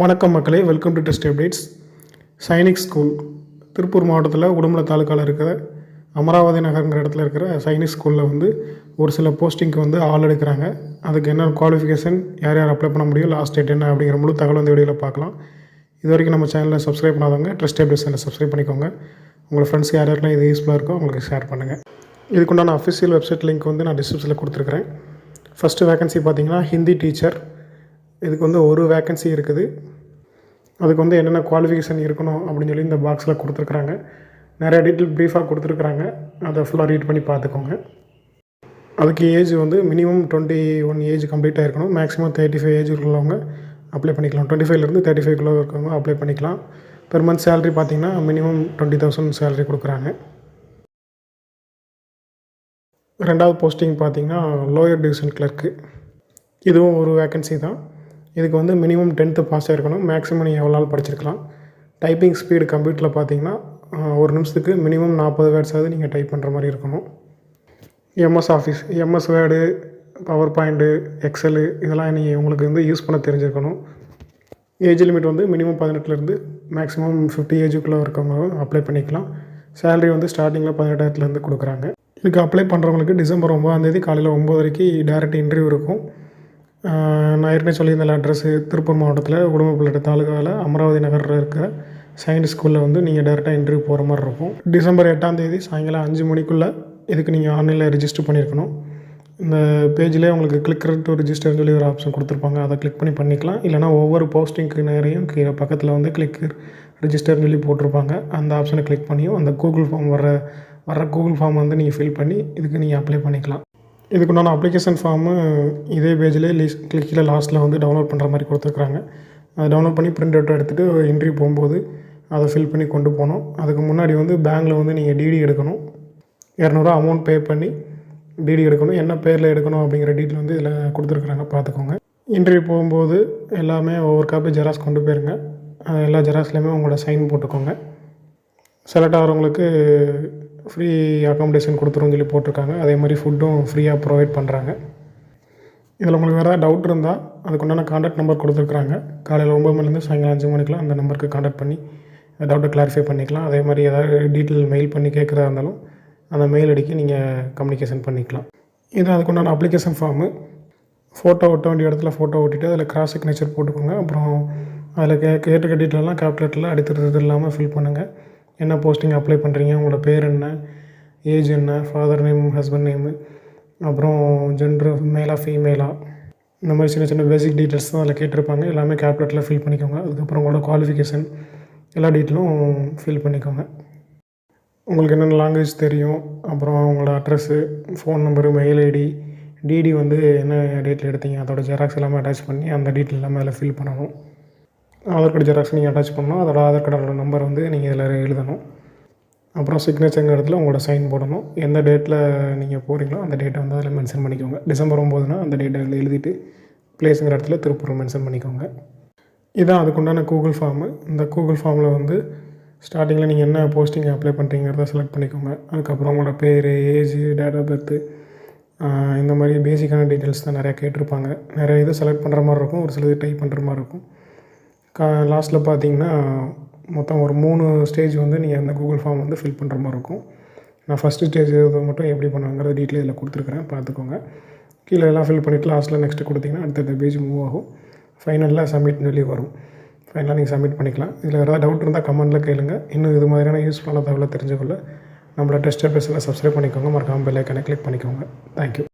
வணக்கம் மக்களே welcome to test updates Sainik school Tiruppur மாவட்டத்தில் உடுமலை தாலுக்காவில் இருக்கிற அமராவதி நகருங்கிற இடத்துல இருக்கிற சைனிக் ஸ்கூலில் வந்து ஒரு சில போஸ்டிங்க்கு வந்து ஆள் எடுக்கிறாங்க. அதுக்கு என்ன குவாலிஃபிகேஷன் யார் யார் அப்ளை பண்ண முடியும் லாஸ்ட் டேட் என்ன அப்படிங்கிற முழு தகவல் வந்து வீடியோவில் பார்க்கலாம். இது வரைக்கும் நம்ம சேனலில் சப்ஸ்கிரைப் பண்ணாதவங்க ட்ரஸ்ட் அப்டேட் சேனலை சப்ஸ்கிரைப் பண்ணிக்கோங்க. உங்கள் ஃப்ரெண்ட்ஸ் யார் யாரெல்லாம் இது யூஸ்ஃபுல்லாக இருக்கோ உங்களுக்கு ஷேர் பண்ணுங்கள் இதுக்குண்டான அஃபிஷியல் வெப்சைட் லிங்க் வந்து நான் டிஸ்கிரிப்ஷனில் கொடுத்துருக்குறேன். ஃபஸ்ட்டு வேகன்சி பார்த்தீங்கன்னா ஹிந்தி டீச்சர் இதுக்கு வந்து ஒரு வேக்கன்சி இருக்குது. அதுக்கு வந்து என்னென்ன குவாலிஃபிகேஷன் இருக்கணும் அப்படின்னு சொல்லி இந்த பாக்ஸில் கொடுத்துருக்குறாங்க. நிறைய டீட்டெயில் ப்ரீஃபாக கொடுத்துருக்குறாங்க. அதை ஃபுல்லாக ரீட் பண்ணி பார்த்துக்கோங்க. அதுக்கு ஏஜ் வந்து மினிமம் டுவெண்ட்டி ஒன் ஏஜ் கம்ப்ளீட்டாக இருக்கணும் மேக்ஸிமம் தேர்ட்டி ஃபைவ் ஏஜ் உள்ளவங்க அப்ளை பண்ணிக்கலாம். டுவெண்ட்டி ஃபைவ்லேருந்து தேர்ட்டி ஃபைவ் குள்ளே இருக்கவங்க அப்ளை பண்ணிக்கலாம். பெர் மந்த் சேலரி பார்த்தீங்கன்னா மினிமம் டுவெண்ட்டி தௌசண்ட் சேலரி கொடுக்குறாங்க. ரெண்டாவது போஸ்டிங் பார்த்தீங்கன்னா லோயர் டிவிஷன் கிளர்க்கு இதுவும் ஒரு வேக்கன்சி தான். இதுக்கு வந்து மினிமம் டென்த்து பாஸ் ஆகிருக்கணும் மேக்ஸிமம் நீங்கள் எவ்வளோ நாள் படிச்சிருக்கலாம். டைப்பிங் ஸ்பீடு கம்ப்யூட்டரில் பார்த்தீங்கன்னா ஒரு நிமிஷத்துக்கு மினிமம் நாற்பது வேர்ட்ஸாவது நீங்கள் டைப் பண்ணுற மாதிரி இருக்கணும். MS office MS word power point excel இதெல்லாம் நீங்கள் உங்களுக்கு வந்து யூஸ் பண்ண தெரிஞ்சிருக்கணும். ஏஜ் லிமிட் வந்து மினிமம் பதினெட்டுலேருந்து மேக்ஸிமம் ஃபிஃப்டி ஏஜுக்குள்ளே இருக்கவங்க அப்ளை பண்ணிக்கலாம். சேலரி வந்து ஸ்டார்டிங்கில் பதினெட்டாயிரத்துலேருந்து கொடுக்குறாங்க. இதுக்கு அப்ளை பண்ணுறவங்களுக்கு டிசம்பர் ஒம்பதாந்தேதி காலையில் ஒம்போதரைக்கு டேரெக்ட் டேரக்ட் இன்டர்வியூ இருக்கும் நான் ஏற்கனவே சொல்லியிருந்தேன் அட்ரஸ் திருப்பூர் மாவட்டத்தில் உடுமப்பிள்ளை தாலுகாவில் அமராவதி நகரில் இருக்கிற சயின்ஸ் ஸ்கூலில் வந்து நீங்கள் டேரெக்டாக இன்டர்வியூ போகிற மாதிரி இருக்கும். டிசம்பர் எட்டாம் தேதி சாயங்காலம் அஞ்சு மணிக்குள்ளே இதுக்கு நீங்கள் ஆன்லைனில் ரிஜிஸ்டர் பண்ணியிருக்கணும் இந்த பேஜ்லேயே உங்களுக்கு கிளிக் டு ரிஜிஸ்டர்னு சொல்லி ஒரு ஆப்ஷன் கொடுத்துருப்பாங்க. அதை கிளிக் பண்ணி பண்ணிக்கலாம். இல்லைனா ஒவ்வொரு போஸ்டிங்க்கு நேரையும் கீழே பக்கத்தில் வந்து கிளிக் ரிஜிஸ்டர்னு சொல்லி போட்டிருப்பாங்க. அந்த ஆப்ஷனை கிளிக் பண்ணியும் அந்த கூகுள் ஃபார்ம் வர வர கூகுள் ஃபார்ம் வந்து நீங்கள் ஃபில் பண்ணி இதுக்கு நீங்கள் அப்ளை பண்ணிக்கலாம். இதுக்குண்டான அப்ளிகேஷன் ஃபார்மு இதே பேஜ்லேயே லீஸ் கீழே லாஸ்ட்டில் வந்து டவுன்லோட் பண்ணுற மாதிரி கொடுத்துருக்குறாங்க. அதை டவுன்லோட் பண்ணி பிரிண்ட் அவுட் எடுத்துகிட்டு இன்டர்வியூ போகும்போது அதை ஃபில் பண்ணி கொண்டு போகணும். அதுக்கு முன்னாடி வந்து பேங்க்கில் வந்து நீங்கள் டிடி எடுக்கணும். இரநூறுவா அமௌண்ட் பே பண்ணி டிடி எடுக்கணும். என்ன பேரில் எடுக்கணும் அப்படிங்கிற டீட்டெயில் வந்து இதில் கொடுத்துருக்குறாங்க. பார்த்துக்கோங்க. இன்டர்வியூ போகும்போது எல்லாமே ஒவ்வொரு காப்பி ஜெராக்ஸ் கொண்டு போயிருங்க. எல்லா ஜெராக்ஸ்லேயுமே உங்களோட சைன் போட்டுக்கோங்க. செலக்ட் ஆகிறவங்களுக்கு ஃப்ரீ அக்காமடேஷன் கொடுத்துருவோம்னு சொல்லி போட்டிருக்காங்க. அதே மாதிரி ஃபுட்டும் ஃப்ரீயாக ப்ரொவைட் பண்ணுறாங்க இதில் உங்களுக்கு வேறு ஏதாவது டவுட் இருந்தால் அதுக்குண்டான காண்டாக்ட் நம்பர் கொடுத்துருக்குறாங்க. காலையில் ஒம்பது மணிலேருந்து சாயங்காலம் அஞ்சு மணிக்கெலாம் அந்த நம்பருக்கு காண்டாக்ட் பண்ணி டவுட்டை கிளாரிஃபை பண்ணிக்கலாம். அதே மாதிரி ஏதாவது டீட்டெயில் மெயில் பண்ணி கேட்குறதா இருந்தாலும் அந்த மெயில் அடிக்க நீங்கள் கம்யூனிகேஷன் பண்ணிக்கலாம். இது அதுக்குண்டான அப்ளிகேஷன் ஃபார்மு ஃபோட்டோ ஒட்ட வேண்டிய இடத்துல ஃபோட்டோ ஒட்டிட்டு அதில் கிராஸ் சிக்னேச்சர் போட்டுக்கோங்க. அப்புறம் அதில் கே கேட்டுக்க டீட்டெயிலெலாம் கேப்லெட்டில் அடித்துறது இல்லாமல் ஃபில் பண்ணுங்கள் என்ன போஸ்டிங் அப்ளை பண்ணுறீங்க உங்களோட பேர் என்ன? ஏஜ் என்ன? ஃபாதர் நேம் ஹஸ்பண்ட் நேமு அப்புறம் ஜென்ரு மேலா ஃபீமேலா இந்த மாதிரி சின்ன சின்ன பேசிக் டீட்டெயில்ஸ் தான் அதில் கேட்டிருப்பாங்க. எல்லாமே கேப்லெட்டில் ஃபில் பண்ணிக்கோங்க. அதுக்கப்புறம் உங்களோட குவாலிஃபிகேஷன் எல்லா டீட்டெயிலும் ஃபில் பண்ணிக்கோங்க. உங்களுக்கு என்னென்ன லாங்குவேஜ் தெரியும்? அப்புறம் உங்களோட address phone number mail ID DD வந்து என்ன டேட்டில் எடுத்தீங்க? அதோட ஜெராக்ஸ் எல்லாமே அட்டாச் பண்ணி அந்த டீட்டெயில் எல்லாமே அதில் ஃபில் பண்ணணும். ஆதார் கார்டு ஜெராக்ஸ் நீங்கள் அட்டாச் பண்ணணும். அதோட ஆதார் கார்டோட நம்பர் வந்து நீங்கள் இதில் எழுதணும். அப்புறம் சிக்னேச்சருங்கிற இடத்துல உங்களோட சைன் போடணும். எந்த டேட்டில் நீங்கள் போகிறீங்களோ அந்த டேட்டை வந்து அதில் மென்ஷன் பண்ணிக்கோங்க. டிசம்பர் ஒம்போதுனா அந்த டேட்டை அதில் எழுதிட்டு பிளேஸுங்கிற இடத்துல திருப்பூர் மென்ஷன் பண்ணிக்கோங்க. இதான் அதுக்குண்டான கூகுள் ஃபார்மு இந்த கூகுள் ஃபார்மில் வந்து ஸ்டார்டிங்கில் நீங்கள் என்ன போஸ்டிங் அப்ளை பண்ணுறீங்கிறத செலக்ட் பண்ணிக்கோங்க. அதுக்கப்புறம் உங்களோட பேர் ஏஜ் டேட் ஆஃப் பர்த்து இந்த மாதிரி பேசிக்கான டீட்டெயில்ஸ் தான் நிறையா கேட்டிருப்பாங்க. நிறைய இது செலக்ட் பண்ணுற மாதிரி இருக்கும். ஒரு சில இது டைப் பண்ணுற மாதிரி இருக்கும். கா லாஸ்ட்டில் பார்த்தீங்கன்னா மொத்தம் ஒரு மூணு ஸ்டேஜ் வந்து நீங்கள் அந்த கூகுள் ஃபார்ம் வந்து ஃபில் பண்ணுற மாதிரி இருக்கும். நான் ஃபஸ்ட்டு ஸ்டேஜ் இதை மட்டும் எப்படி பண்ணுவாங்கிறது டீட்டெயில் இதில் கொடுத்துருக்குறேன். பார்த்துக்கோங்க கீழே எல்லாம் ஃபில் பண்ணிவிட்டு லாஸ்ட்டில் நெக்ஸ்ட்டு கொடுத்தீங்கன்னா அடுத்தடுத்த பேஜ் மூவ் ஆகும். ஃபைனலில் சப்மிட்னு சொல்லி வரும். ஃபைனலாக நீங்கள் சப்மிட் பண்ணிக்கலாம். இதில் ஏதாவது டவுட் இருந்தால் கமெண்ட்டில் கேளுங்க. இன்னும் இது மாதிரியான யூஸ்ஃபுல்லான தகவலை தெரிஞ்சுக்கொள்ள நம்மளோட டெஸ்ட் பேஸில் சப்ஸ்கிரைப் பண்ணிக்கோங்க. மறக்காமல் பெல் ஐக்கனை கிளிக் பண்ணிக்கோங்க. தேங்க்யூ